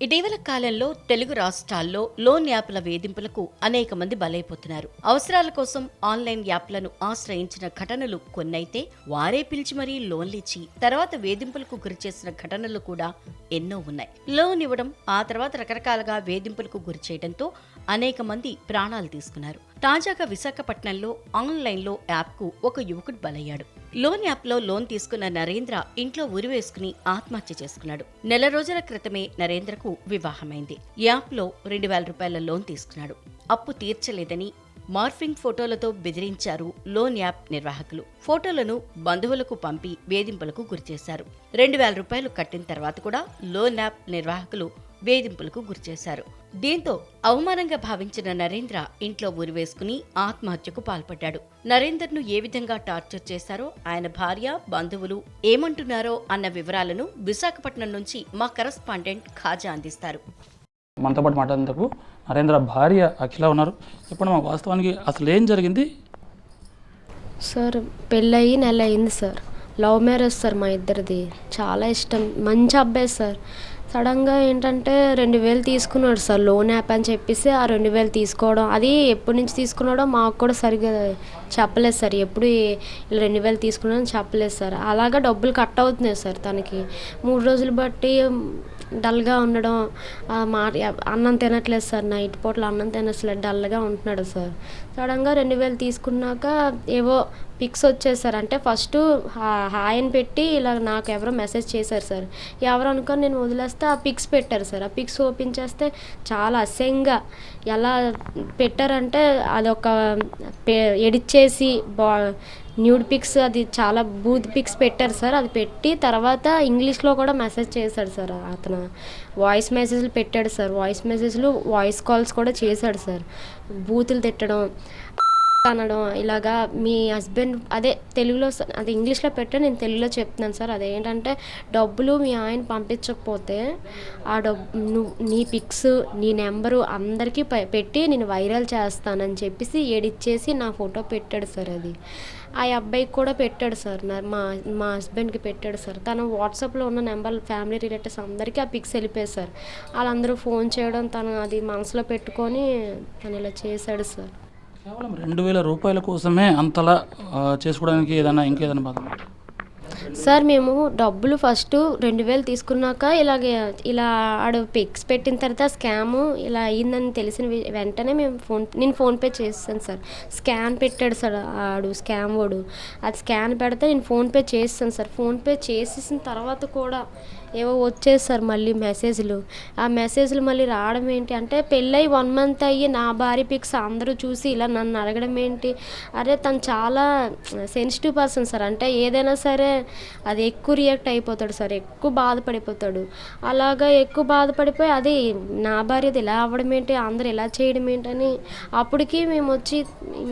ఇటీవల కాలంలో తెలుగు రాష్ట్రాల్లో లోన్ యాప్ల వేధింపులకు అనేక మంది బలైపోతున్నారు. అవసరాల కోసం ఆన్లైన్ యాప్లను ఆశ్రయించిన ఘటనలు కొన్నైతే వారే పిలిచి మరీ లోన్లిచ్చి తర్వాత వేధింపులకు గురిచేసిన ఘటనలు కూడా ఎన్నో ఉన్నాయి. లోన్ ఇవ్వడం ఆ తర్వాత రకరకాలుగా వేధింపులకు గురి చేయడంతో అనేక మంది ప్రాణాలు తీసుకున్నారు. తాజాగా విశాఖపట్నంలో ఆన్లైన్లో యాప్కు ఒక యువకుడు బలయ్యాడు. లోన్ యాప్లో లోన్ తీసుకున్న నరేంద్ర ఇంట్లో ఉరివేసుకుని ఆత్మహత్య చేసుకున్నాడు. నెల రోజుల క్రితమే నరేంద్రకు వివాహమైంది. యాప్లో రెండు వేల రూపాయల లోన్ తీసుకున్నాడు. అప్పు తీర్చలేదని మార్ఫింగ్ ఫోటోలతో బెదిరించారు లోన్ యాప్ నిర్వాహకులు. ఫోటోలను బంధువులకు పంపి వేధింపులకు గురిచేశారు. రెండు వేల రూపాయలు కట్టిన తర్వాత కూడా లోన్ యాప్ నిర్వాహకులు వేధింపులకు గురిచేశారు. దీంతో అవమానంగా భావించిన నరేంద్ర ఇంట్లో ఉరివేసుకుని ఆత్మహత్యకు పాల్పడ్డాడు. నరేందర్ను ఏ విధంగా టార్చర్ చేశారో ఆయన భార్య బంధువులు ఏమంటున్నారో అన్న వివరాలను విశాఖపట్నం నుంచి మా కరస్పాండెంట్ ఖాజా అందిస్తారు. మనతో పాటు మాట్లాడేందుకు నరేంద్ర భార్య అఖిల ఉన్నారు. ఇప్పుడు మా వాస్తవానికి అసలు ఏం జరిగింది? సార్ పెళ్ళయి నెల అయింది సార్. లవ్ మ్యారేజ్ సార్ మా ఇద్దరిది. చాలా ఇష్టం. మంచి అబ్బాయి సార్. సడన్గా ఏంటంటే రెండు వేలు తీసుకున్నాడు సార్ లోన్ యాప్ అని చెప్పేసి ఆ రెండు వేలు తీసుకోవడం. అది ఎప్పటి నుంచి తీసుకున్నాడో మాకు కూడా సరిగ్గా చెప్పలేదు సార్. ఎప్పుడు ఇలా రెండు వేలు తీసుకున్నాడని చెప్పలేదు సార్. అలాగా డబ్బులు కట్ అవుతున్నాయి సార్ తనకి. మూడు రోజులు బట్టి డల్గా ఉండడం మా అన్నం తినట్లేదు సార్ నైట్ పూటలు అన్నం తినట్లేదు డల్గా ఉంటున్నాడు సార్. సడన్గా రెండు వేలు తీసుకున్నాక ఏవో పిక్స్ వచ్చేది సార్ అంటే ఫస్ట్ హాయ్ అని పెట్టి ఇలా నాకు ఎవరో మెసేజ్ చేశారు సార్. ఎవరు అనుకొని నేను వదిలేస్తే ఆ పిక్స్ పెట్టారు సార్. ఆ పిక్స్ ఓపెన్ చేస్తే చాలా అసహ్యంగా ఎలా పెట్టారంటే అదొక ఎడిట్ చేసి బా న్యూడ్ పిక్స్ అది చాలా బూత్ పిక్స్ పెట్టారు సార్. అది పెట్టి తర్వాత ఇంగ్లీష్లో కూడా మెసేజ్ చేశాడు సార్ అతను. వాయిస్ మెసేజ్లు పెట్టాడు సార్. వాయిస్ మెసేజ్లు వాయిస్ కాల్స్ కూడా చేశాడు సార్. బూతులు తిట్టడం. అనడం ఇలాగా మీ హస్బెండ్ అదే తెలుగులో స- అదే ఇంగ్లీష్లో పెట్టా నేను తెలుగులో చెప్తున్నాను సార్. అదేంటంటే డబ్బులు మీ ఆయన పంపించకపోతే ఆ డబ్బు నువ్వు నీ పిక్స్ నీ నెంబరు అందరికీ పెట్టి నేను వైరల్ చేస్తానని చెప్పేసి ఎడిట్ చేసి నా ఫోటో పెట్టాడు సార్ అది. ఆ అబ్బాయికి కూడా పెట్టాడు సార్. నా మా మా హస్బెండ్కి పెట్టాడు సార్. తను వాట్సాప్లో ఉన్న నెంబర్ ఫ్యామిలీ రిలేటివ్స్ అందరికీ ఆ పిక్స్ వెళ్ళిపోయారు సార్. వాళ్ళందరూ ఫోన్ చేయడం తను అది మనసులో పెట్టుకొని తను ఇలా చేశాడు సార్. కేవలం రెండు వేల రూపాయల కోసమే అంతలా చేసుకోవడానికి ఏదైనా ఇంకేదైనా బాధ సార్ మేము డబ్బులు ఫస్ట్ రెండు వేలు తీసుకున్నాక ఇలాగే ఇలా ఆడు పిక్స్ పెట్టిన తర్వాత స్కామ్ ఇలా అయ్యిందని తెలిసిన వెంటనే మేము ఫోన్ నేను ఫోన్పే చేస్తాను సార్. స్కాన్ పెట్టాడు సార్ ఆడు స్కామ్ వాడు. అది స్కాన్ పెడితే నేను ఫోన్పే చేస్తాను సార్. ఫోన్పే చేసేసిన తర్వాత కూడా ఏవో వచ్చేది సార్ మళ్ళీ మెసేజ్లు. ఆ మెసేజ్లు మళ్ళీ రావడం ఏంటి అంటే పెళ్ళై వన్ మంత్ అయ్యి నా భార్య పిక్స్ అందరూ చూసి ఇలా నన్ను అడగడం ఏంటి? అరే తను చాలా సెన్సిటివ్ పర్సన్ సార్. అంటే ఏదైనా సరే అది ఎక్కువ రియాక్ట్ అయిపోతాడు సార్ ఎక్కువ బాధపడిపోతాడు. అలాగా ఎక్కువ బాధపడిపోయి అది నా భార్యది ఇలా అవ్వడం ఏంటి అందరు ఇలా చేయడం ఏంటని అప్పటికి మేము వచ్చి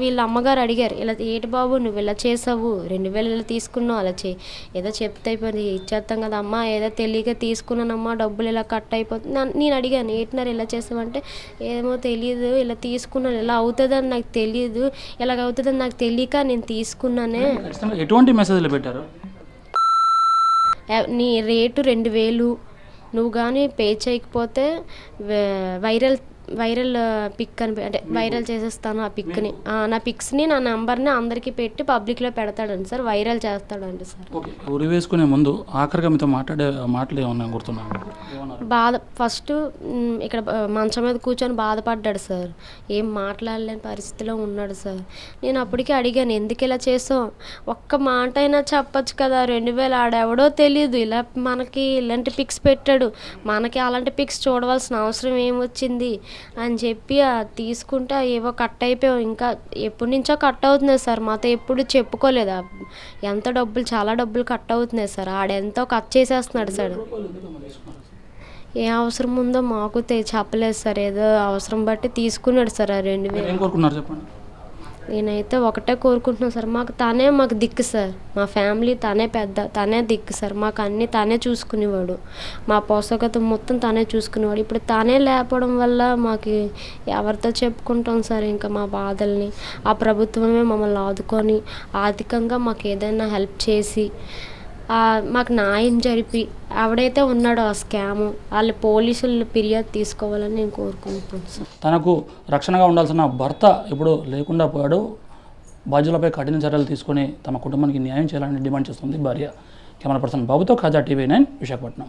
వీళ్ళ అమ్మగారు అడిగారు ఇలా ఏటి బాబు నువ్వు ఇలా చేసావు రెండు వేలు ఇలా తీసుకున్నావు అలా చేయి. ఏదో చెప్తే అయిపోయింది ఇచ్చేస్తాం కదా అమ్మా ఏదో తెలియక తీసుకున్నానమ్మా డబ్బులు ఇలా కట్ అయిపోతుంది. నేను అడిగాను ఏటినారు ఇలా చేసావంటే ఏమో తెలియదు ఇలా తీసుకున్నాను ఇలా అవుతుందని నాకు తెలియదు ఇలాగ అవుతుందని నాకు తెలియక నేను తీసుకున్నానే. ఎటువంటి మెసేజ్లు పెట్టారు? నీ రేటు రెండు వేలు. నువ్వు కానీ పే చేయకపోతే వైరల్ వైరల్ పిక్ అని అంటే వైరల్ చేసేస్తాను ఆ పిక్ని నా. పిక్స్ని నా నెంబర్ని అందరికీ పెట్టి పబ్లిక్లో పెడతాడండి సార్. వైరల్ చేస్తాడండి సార్. ఉరి వేసుకునే ముందు ఆఖరిగా మీతో మాట్లాడే మాటలు ఏమన్నా గుర్తున్నాను బాధ ఫస్ట్ ఇక్కడ మంచం మీద కూర్చొని బాధపడ్డాడు సార్. ఏం మాట్లాడలేని పరిస్థితిలో ఉన్నాడు సార్. నేను అప్పటికే అడిగాను ఎందుకు ఇలా చేసావు? ఒక్క మాట అయినా చెప్పొచ్చు కదా. రెండు వేలు ఆడెవడో తెలియదు ఇలా మనకి ఇలాంటి పిక్స్ పెట్టాడు. మనకి అలాంటి పిక్స్ చూడవలసిన అవసరం ఏమొచ్చింది? అని చెప్పి తీసుకుంటే ఏవో కట్ అయిపోయావు. ఇంకా ఎప్పటి నుంచో కట్ అవుతున్నాయి సార్. మాతో ఎప్పుడు చెప్పుకోలేదు. ఎంత డబ్బులు చాలా డబ్బులు కట్ అవుతున్నాయి సార్. ఆడెంతో కట్ చేసేస్తున్నాడు సార్. ఏ అవసరం ఉందో మాకు చెప్పలేదు సార్. ఏదో అవసరం బట్టి తీసుకున్నాడు సార్ ఆ రెండు వేలు. నేనైతే ఒకటే కోరుకుంటున్నాను సార్. మాకు తనే మాకు దిక్కు సార్. మా ఫ్యామిలీ తనే పెద్ద తనే దిక్కు సార్. మాకు అన్నీ తనే చూసుకునేవాడు. మా పోషకత మొత్తం తనే చూసుకునేవాడు. ఇప్పుడు తనే లేపడం వల్ల మాకు ఎవరితో చెప్పుకుంటాం సార్ ఇంకా మా బాధల్ని? ఆ ప్రభుత్వమే మమ్మల్ని ఆదుకొని ఆర్థికంగా మాకు ఏదైనా హెల్ప్ చేసి మాకు న్యాయం జరిపి ఎవడైతే ఉన్నాడో ఆ స్కాము వాళ్ళ పోలీసులు ఫిర్యాదు తీసుకోవాలని నేను కోరుకుంటున్నాను సార్. తనకు రక్షణగా ఉండాల్సిన భర్త ఇప్పుడు లేకుండా పోయాడు. బాధ్యులపై కఠిన చర్యలు తీసుకొని తమ కుటుంబానికి న్యాయం చేయాలని డిమాండ్ చేస్తుంది భార్య. కెమెరా పర్సన్ బాబుతో ఖాజా టీవీ నైన్ విశాఖపట్నం.